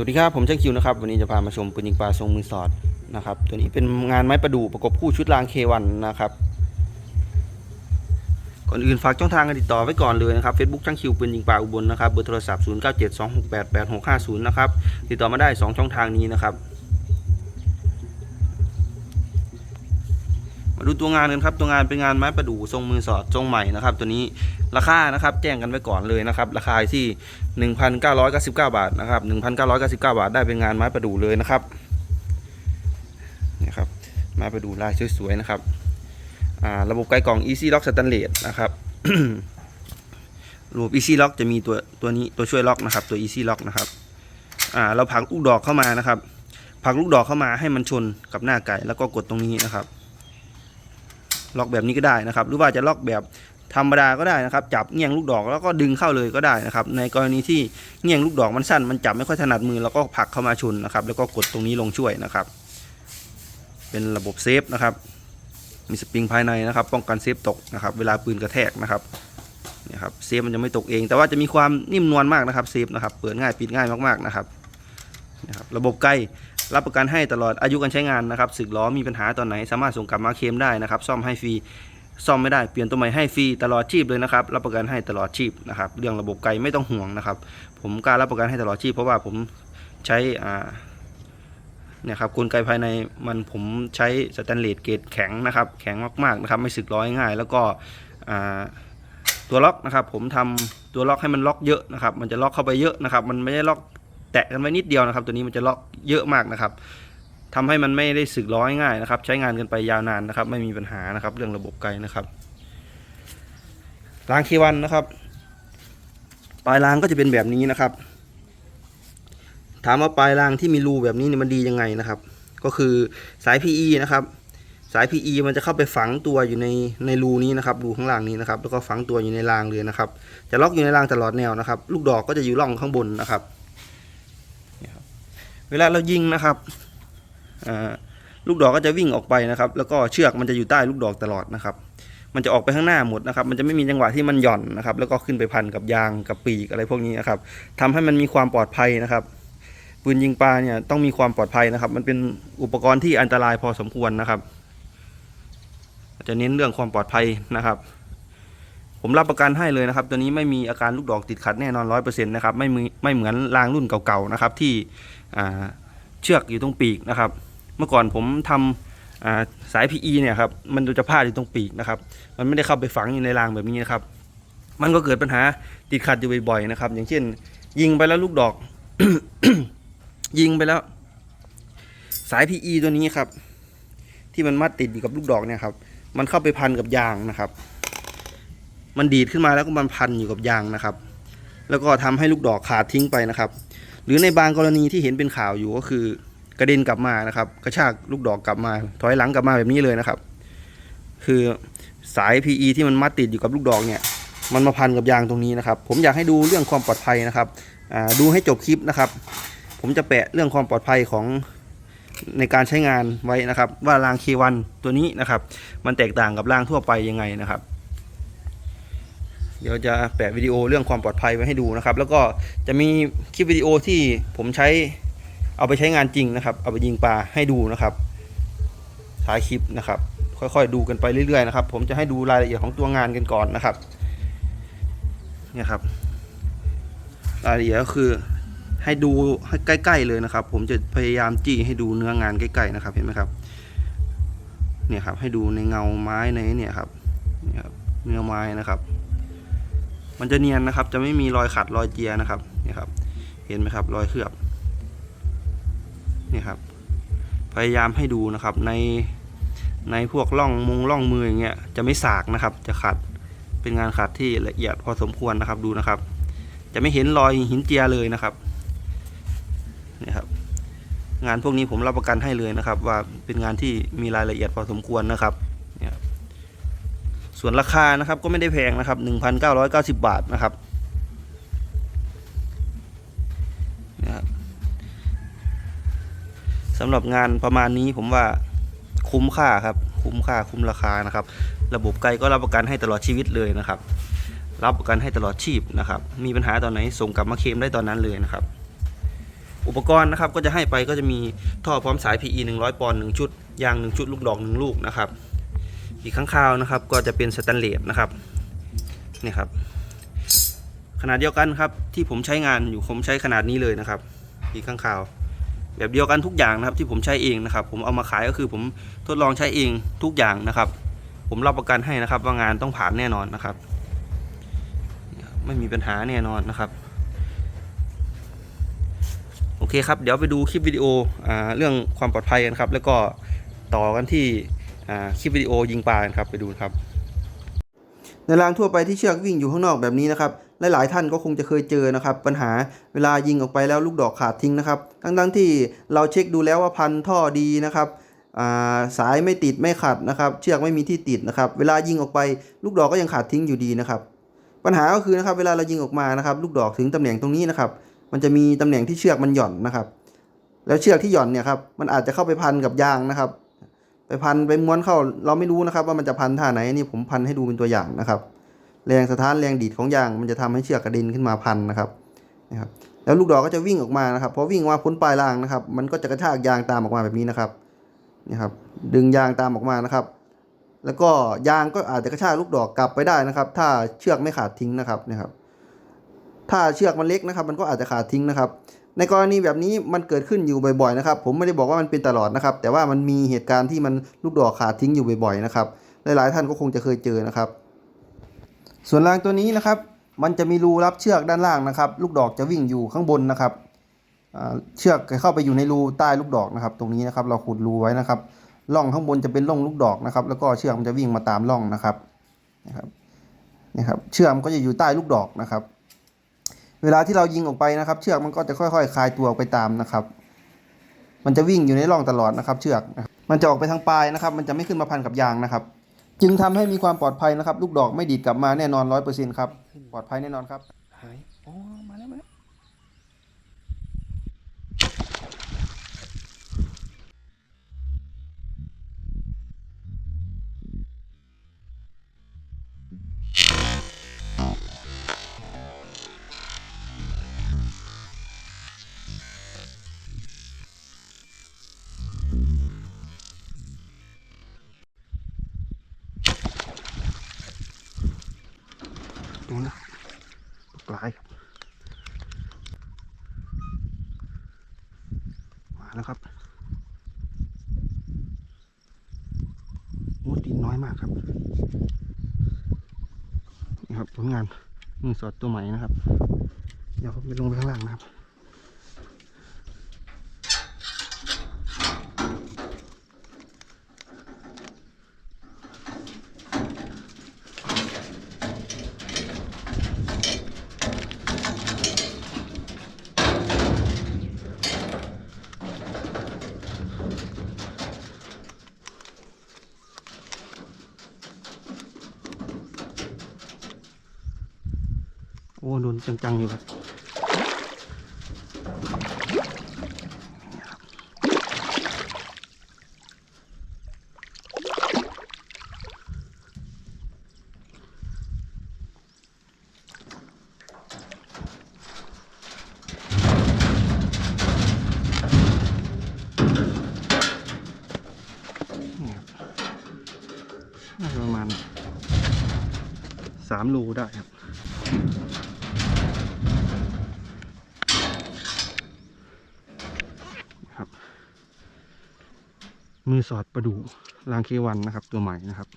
สวัสดีครับผมช่างคิวนะครับวันนี้จะพามาชมปืนยิงปลาทรงมือสอดนะครับตัวนี้เป็นงานไม้ประดู่ประกบคู่ชุดรางเควันนะครับก่อนอื่นฝากช่องทางการติดต่อไว้ก่อนเลยนะครับ Facebook ช่างคิวปืนยิงปลาอุบลนะครับเบอร์โทรศัพท์ 0 9 7 2 6 8 8 6 5 0 นะครับติดต่อมาได้ 2 ช่องทางนี้นะครับ มาดูตัวงานกันครับ ตัวงานเป็นงานไม้ประดู่ทรงมือสอดทรงใหม่นะครับ ตัวนี้ราคานะครับ แจ้งกันไว้ก่อนเลยนะครับ ราคาที่ 1,999 บาทนะครับ 1,999 บาทได้เป็นงานไม้ประดู่เลยนะครับนี่ครับไม้ประดู่ลายสวยๆนะครับอ่าระบบไกลกล่อง Easy Lock Stainless นะครับระบบ Easy Lock จะมีตัวตัวนี้ตัวช่วยล็อกนะครับ ตัว Easy Lock นะครับอ่าเราผักลูกดอกเข้ามานะครับผักลูกดอกเข้ามาให้มันชนกับหน้าไก่แล้วก็กดตรงนี้นะครับ ล็อกแบบนี้ก็ได้นะครับ หรือว่าจะล็อกแบบธรรมดาก็ได้นะครับ จับเงี่ยงลูกดอกแล้วก็ดึงเข้าเลยก็ได้นะครับ ในกรณีที่เงี่ยงลูกดอกมันสั้น มันจับไม่ค่อยถนัดมือแล้วก็ผลักเข้ามาชนนะครับ แล้วก็กดตรงนี้ลงช่วยนะครับ เป็นระบบเซฟนะครับ มีสปริงภายในนะครับ ป้องกันเซฟตกนะครับ เวลาปืนกระแทกนะครับเนี่ยครับเซฟมันจะไม่ตกเอง แต่ว่าจะมีความนิ่มนวลมากนะครับเซฟนะครับ เปิดง่ายปิดง่ายมากๆนะครับนะครับ ระบบใกล รับประกันให้ตลอดอายุการใช้งานนะครับสึกล้อมีปัญหาตอนไหน สามารถส่งกลับมาเคลมได้นะครับ ซ่อมให้ฟรีซ่อมไม่ได้เปลี่ยนตัวใหม่ให้ฟรีตลอดชีพเลยนะครับ รับประกันให้ตลอดชีพนะครับเรื่องระบบไกลไม่ต้องห่วงนะครับ ผมกล้ารับประกันให้ตลอดชีพ เพราะว่าผมใช้อ่าเนี่ยครับกลไกภายในมันผมใช้สแตนเลสเกรดแข็งนะครับ แข็งมากๆนะครับ ไม่สึกล้อยง่าย แล้วก็ตัวล็อกนะครับ ผมทำตัวล็อกให้มันล็อกเยอะนะครับ มันจะล็อกเข้าไปเยอะนะครับ มันไม่ได้ล็อก แตะกันไว้นิดเดียวนะครับ ตัวนี้มันจะล็อกเยอะมากนะครับทำให้มันไม่ได้สึกล้อยง่ายนะครับ ใช้งานกันไปยาวนานนะครับ ไม่มีปัญหานะครับ เรื่องระบบไกลนะครับรางเควันนะครับ ปลายรางก็จะเป็นแบบนี้นะครับ ถามว่าปลายรางที่มีรูแบบนี้เนี่ยมันดียังไงนะครับ ก็คือสาย PE นะครับสาย PE มันจะเข้าไปฝังตัวอยู่ในในรูนี้นะครับรูข้างล่างนี้นะครับ แล้วก็ฝังตัวอยู่ในรางเลยนะครับ จะล็อกอยู่ในรางตลอดแนวนะครับ ลูกดอกก็จะอยู่ร่องข้างบนนะครับ เวลาเรายิงนะครับลูกดอกก็จะวิ่งออกไปนะครับ แล้วก็เชือกมันจะอยู่ใต้ลูกดอกตลอดนะครับ มันจะออกไปข้างหน้าหมดนะครับ มันจะไม่มีจังหวะที่มันหย่อนนะครับ แล้วก็ขึ้นไปพันกับยางกับปีกอะไรพวกนี้นะครับทำให้มันมีความปลอดภัยนะครับปืนยิงปลาเนี่ยต้องมีความปลอดภัยนะครับ มันเป็นอุปกรณ์ที่อันตรายพอสมควรนะครับจะเน้นเรื่องความปลอดภัยนะครับ ผมรับประกันให้เลยนะครับ ตัวนี้ไม่มีอาการลูกดอกติดขัดแน่นอนร้อยเปอร์เซ็นต์นะครับไม่มีไม่เหมือนรางรุ่นเก่าๆนะครับที่เชือกอยู่ตรงปีกนะครับ เมื่อก่อนผมทำอ่าสาย PE เนี่ยครับมันจะพาดอยู่ตรงปีกนะครับ มันไม่ได้เข้าไปฝังอยู่ในรางแบบนี้นะครับ มันก็เกิดปัญหาติดขัดอยู่บ่อยๆนะครับ อย่างเช่น ยิงไปแล้วลูกดอก ยิงไปแล้ว สาย PE ตัวนี้ครับ ที่มันมัดติดอยู่กับลูกดอกเนี่ยครับ มันเข้าไปพันกับยางนะครับ มันดีดขึ้นมาแล้วก็มันพันอยู่กับยางนะครับ แล้วก็ทำให้ลูกดอกขาดทิ้งไปนะครับ หรือในบางกรณีที่เห็นเป็นข่าวอยู่ก็คือกระเด็นกลับมานะครับ กระชากลูกดอกกลับมา ถอยหลังกลับมาแบบนี้เลยนะครับ คือสาย PE ที่มันมัดติดอยู่กับลูกดอกเนี่ยมันมาพันกับยางตรงนี้นะครับ ผมอยากให้ดูเรื่องความปลอดภัยนะครับดูให้จบคลิปนะครับ ผมจะแปะเรื่องความปลอดภัยของในการใช้งานไว้นะครับ ว่าราง K1 ตัวนี้นะครับ มันแตกต่างกับรางทั่วไปยังไงนะครับ เดี๋ยวจะแปะวิดีโอเรื่องความปลอดภัยไว้ให้ดูนะครับ แล้วก็จะมีคลิปวิดีโอที่ผมใช้เอาไปใช้งานจริงนะครับ เอาไปยิงปลาให้ดูนะครับท้ายคลิปนะครับ ค่อยๆดูกันไปเรื่อยๆนะครับ ผมจะให้ดูรายละเอียดของตัวงานกันก่อนนะครับเนี่ยครับ รายละเอียดก็คือให้ดูให้ใกล้ ๆ เลยนะครับ ผมจะพยายามจี้ให้ดูเนื้องานใกล้ๆนะครับ เห็นไหมครับเนี่ยครับให้ดูในเงาไม้ในเนี่ยครับเนี่ยครับเนื้อไม้นะครับ มันจะเนียนนะครับ จะไม่มีรอยขัดรอยเจียนะครับนี่ครับ เห็นไหมครับ รอยเคลือบนี่ครับ พยายามให้ดูนะครับ ในในพวกร่องมุงร่องมืออย่างเงี้ยจะไม่สากนะครับ จะขัดเป็นงานขัดที่ละเอียดพอสมควรนะครับดูนะครับ จะไม่เห็นรอยหินเจียเลยนะครับนี่ครับ งานพวกนี้ผมรับประกันให้เลยนะครับ ว่าเป็นงานที่มีรายละเอียดพอสมควรนะครับ ส่วนราคานะครับก็ไม่ได้แพงนะครับ 1,990 บาทนะครับนะครับสำหรับงานประมาณนี้ผมว่าคุ้มค่าครับ คุ้มค่าคุ้มราคานะครับ ระบบไกลก็รับประกันให้ตลอดชีวิตเลยนะครับ รับประกันให้ตลอดชีพนะครับ มีปัญหาตอนไหนส่งกลับมาเคลมได้ตอนนั้นเลยนะครับ อุปกรณ์นะครับก็จะให้ไปก็จะมีท่อพร้อมสาย PE 100 ปอนด์1ชุดยาง 1 ชุดลูกดอก 1 ลูกนะครับ อีกข้างคาวนะครับ ก็จะเป็นสแตนเลสนะครับนี่ครับ ขนาดเดียวกันครับที่ผมใช้งานอยู่ผมใช้ขนาดนี้เลยนะครับ อีกข้างคาว แบบเดียวกันทุกอย่างนะครับที่ผมใช้เองนะครับ ผมเอามาขายก็คือผมทดลองใช้เองทุกอย่างนะครับ ผมรับประกันให้นะครับ ว่างานต้องผ่านแน่นอนนะครับ ไม่มีปัญหาแน่นอนนะครับโอเคครับ เดี๋ยวไปดูคลิปวิดีโออเรื่องความปลอดภัยกันครับ แล้วก็ต่อกันที่ คลิปวิดีโอยิงปลาครับไปดูครับ ในรางทั่วไปที่เชือกวิ่งอยู่ข้างนอกแบบนี้นะครับหลายๆท่านก็คงจะเคยเจอนะครับ ปัญหาเวลายิงออกไปแล้วลูกดอกขาดทิ้งนะครับทั้งๆที่เราเช็คดูแล้วว่าพันท่อดีนะครับาสายไม่ติดไม่ขัดนะครับ เชือกไม่มีที่ติดนะครับ เวลายิงออกไปลูกดอกก็ยังขาดทิ้งอยู่ดีนะครับ ปัญหาก็คือนะครับเวลาเรายิงออกมานะครับ ลูกดอกถึงตำแหน่งตรงนี้นะครับ มันจะมีตำแหน่งที่เชือกมันหย่อนนะครับ แล้วเชือกที่หย่อนเนี่ยครับมันอาจจะเข้าไปพันกับยางนะครับ ไปพันไปม้วนเข้าเราไม่รู้นะครับว่ามันจะพันท่าไหนนี่ผมพันให้ดูเป็นตัวอย่างนะครับ แรงสะท้านแรงดีดของยางมันจะทำให้เชือกกระเด็นขึ้นมาพันนะครับนะครับแล้วลูกดอกก็จะวิ่งออกมานะครับพอวิ่งออกมาพ้นปลายรางนะครับ มันก็จะกระชากยางตามออกมาแบบนี้นะครับนี่ครับ ดึงยางตามออกมานะครับ แล้วก็ยางก็อาจจะกระชากลูกดอกกลับไปได้นะครับ ถ้าเชือกไม่ขาดทิ้งนะครับนะครับ ถ้าเชือกมันเล็กนะครับ มันก็อาจจะขาดทิ้งนะครับ ในกรณีแบบนี้มันเกิดขึ้นอยู่บ่อยๆนะครับ ผมไม่ได้บอกว่ามันเป็นตลอดนะครับ แต่ว่ามันมีเหตุการณ์ที่มันลูกดอกขาดทิ้งอยู่บ่อยๆนะครับ หลายๆท่านก็คงจะเคยเจอนะครับ ส่วนรางตัวนี้นะครับ มันจะมีรูรับเชือกด้านล่างนะครับ ลูกดอกจะวิ่งอยู่ข้างบนนะครับเชือกจะเข้าไปอยู่ในรูใต้ลูกดอกนะครับ ตรงนี้นะครับเราขุดรูไว้นะครับร่องข้างบนจะเป็นร่องลูกดอกนะครับ แล้วก็เชือกมันจะวิ่งมาตามร่องนะครับนะครับนี่ครับเชือกมันก็จะอยู่ใต้ลูกดอกนะครับ เวลาที่เรายิงออกไปนะครับ เชือกมันก็จะค่อยๆ คลายตัวออกไปตามนะครับ มันจะวิ่งอยู่ในร่องตลอดนะครับ เชือกมันจะออกไปทางปลายนะครับ มันจะไม่ขึ้นมาพันกับยางนะครับ จึงทำให้มีความปลอดภัยนะครับ ลูกดอกไม่ดีดกลับมาแน่นอนร้อยเปอร์เซ็นต์ครับปลอดภัยแน่นอนครับหายอ๋อมาแล้วมาแล้ว มาแล้วครับดินน้อยมากครับ นี่ครับผลงานมือสอดตัวใหม่นะครับ เดี๋ยวผมไปลงไปข้างล่างนะครับ โอ้โดนจังๆอยู่ครับน่าจะประมาณสามรูได้ครับ มือสอดประดูรางเควันนะครับ ตัวใหม่นะครับ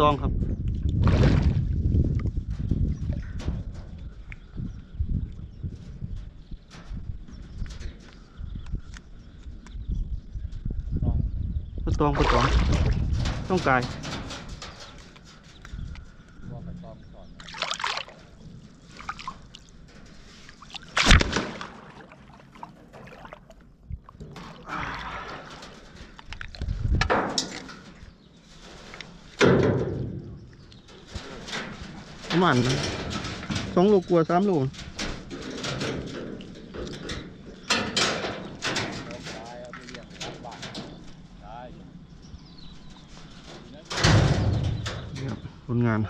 ต้องครับ ต้องก็ต้องต้องกาย ประมาณสองโลกว่าสามลนี่ครับผลงาน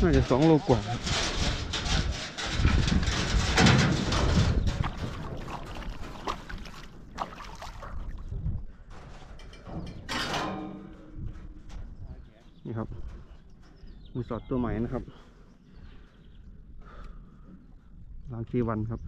น่าจะสองโลกว่า นี่ครับมีสอดตัวใหม่นะครับลางทีวันครับ